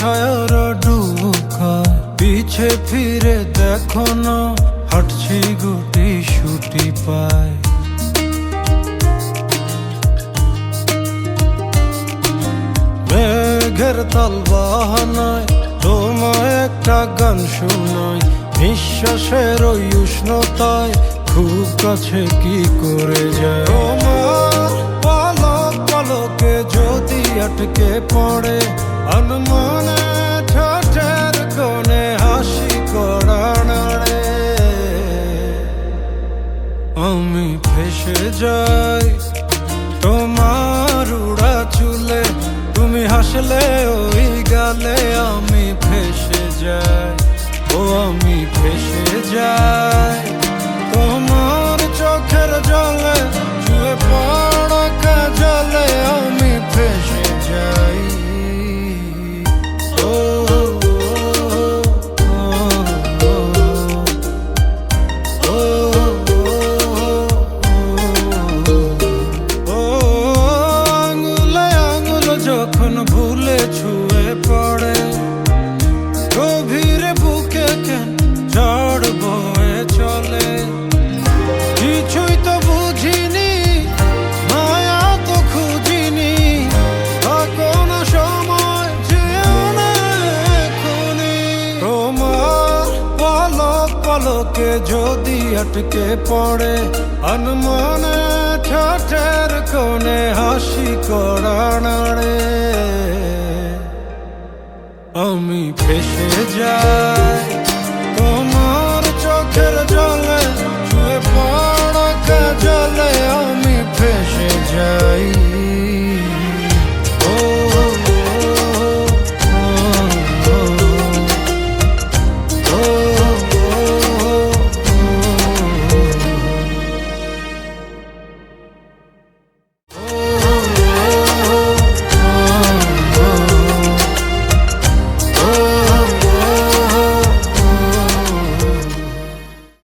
ছায়ার ডুকা পিছে ফিরে দেখো না হাঁটছি গুটি ছুটি পায় মেঘের তাল বাহানায় তোমায় একটা গান শুনায় নিঃশ্বাসের ওই উষ্ণতায় খুব কাছে কি করে যায় ও যাই তোমার উড়া চুলে তুমি হাসলে ওই গালে আমি ফেসে যাই। ও আমি ফেসে যখন ভুলে ছুঁয়ে পড়ে? গভীরে বুকে কেন ঝড় বয়ে চলে? কিছুই তো বুঝিনি, মায়া তো খুঁজিনি। কোনো সময় যেও না তোমার পলক পলকে যদি আটকে পড়ে অনুমানে ঠাটের কোণে হাসি করা আমি ফেসে যাই।